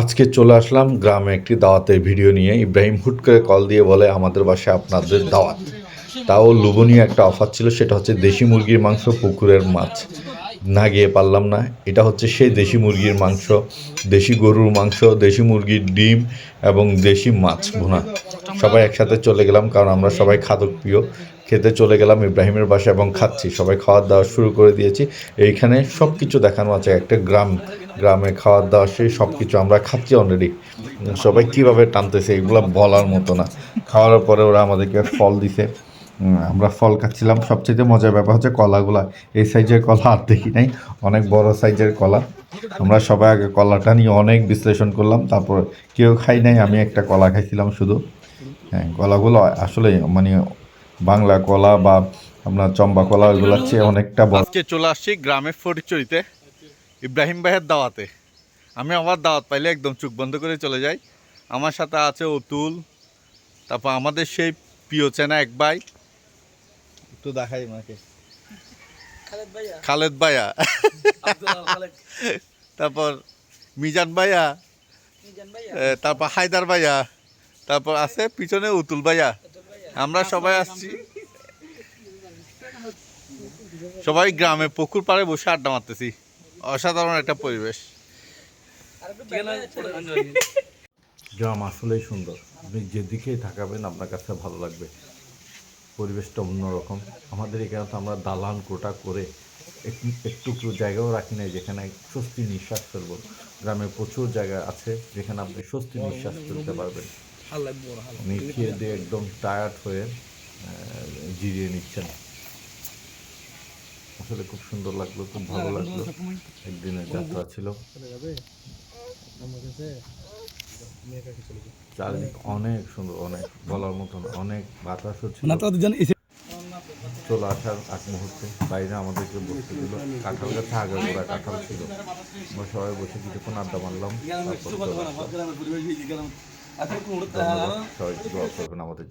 আজকে চলে আসলাম গ্রামে একটি দাওয়াতের ভিডিও নিয়ে। ইব্রাহিম হুট করে কল দিয়ে বলে আমাদের বাসায় আপনাদের দাওয়াত। তাও লোভনীয় একটা অফার ছিল, সেটা হচ্ছে দেশি মুরগির মাংস পুকুরের মাছ। না গিয়ে পারলাম না। এটা হচ্ছে সেই দেশি মুরগির মাংস, দেশি গরুর মাংস, দেশি মুরগির ডিম এবং দেশি মাছ ভুনা। সবাই একসাথে চলে গেলাম কারণ আমরা সবাই খাদক প্রিয়। খেতে চলে গেলাম ইব্রাহিমের বাসা এবং খাচ্ছি। সবাই খাওয়ার দাওয়া শুরু করে দিয়েছি। এইখানে সব কিছু দেখানো আছে, একটা গ্রাম, গ্রামে খাওয়ার দাওয়া সেই সব কিছু আমরা খাচ্ছি অলরেডি সবাই কীভাবে টানতেছে এগুলো বলার মতো না। খাওয়ার পরে ওরা আমাদেরকে ফল দিছে। আমরা ফল খাচ্ছিলাম। সবচেয়ে মজার ব্যাপার হচ্ছে কলাগুলা। এই সাইজের কলা আর দেখি নাই। অনেক বড় সাইজের কলা। আমরা সবাই আগে কলাটা নিয়ে অনেক বিশ্লেষণ করলাম। তারপর কেউ খাই নাই, আমি একটা কলা খাইছিলাম শুধু। হ্যাঁ কলাগুলো আসলে মানে বাংলা কলা বা আপনার চম্বা কলা ওইগুলোর চেয়ে অনেকটা আজকে চলে আসছি গ্রামের ফটিকচুরিতে ইব্রাহিম ভাইয়ের দাওয়াতে। আমি আমার দাওয়াত পাইলে একদম চোখ বন্ধ করে চলে যাই। আমার সাথে আছে অতুল, তারপর আমাদের সেই প্রিয় চেনা এক ভাই। একটু দেখাই মাকে খালেদ ভাইয়া? খালেদ ভাইয়া। আব্দুল খালেদ। তারপর মিজান ভাইয়া। মিজান ভাইয়া? এ, তারপর হায়দার ভাইয়া। তারপর আছে পিছনে উতুল ভাইয়া। আমরা সবাই আসছি। সবাই গ্রামে পুকুর পাড়ে বসে আড্ডা মারতেছি। অসাধারণ একটা পরিবেশ। গ্রাম আসলেই সুন্দর। আপনি যেদিকেই থাকাবেন আপনার কাছে ভালো লাগবে। পরিবেশটা অন্যরকম। আমাদের এখানে তো আমরা দালান কোটা করে একটু জায়গাও রাখি নাই যেখানে স্বস্তি নিঃশ্বাস ফেলব। গ্রামে প্রচুর জায়গা আছে যেখানে আপনি স্বস্তি নিঃশ্বাস ফেলতে পারবেন। উনি দিয়ে একদম টায়ার্ড হয়ে জিরিয়ে নিচ্ছেন। আসলে খুব সুন্দর লাগল, খুব ভালো লাগল। একদিনের যাত্রা ছিল। চারদিক অনেক সুন্দর অনেক বলার মতন অনেক বাতাস এসে চলে আসার আগ মুহূর্তে বাইরে আমাদেরকে বসতে দিল। কাঁঠাল গাছে আগে গোড়া কাঁঠাল ছিল। আমরা সবাই বসে কিছুক্ষণ আড্ডা মারলাম সবাই দোয়া করবেন আমাদের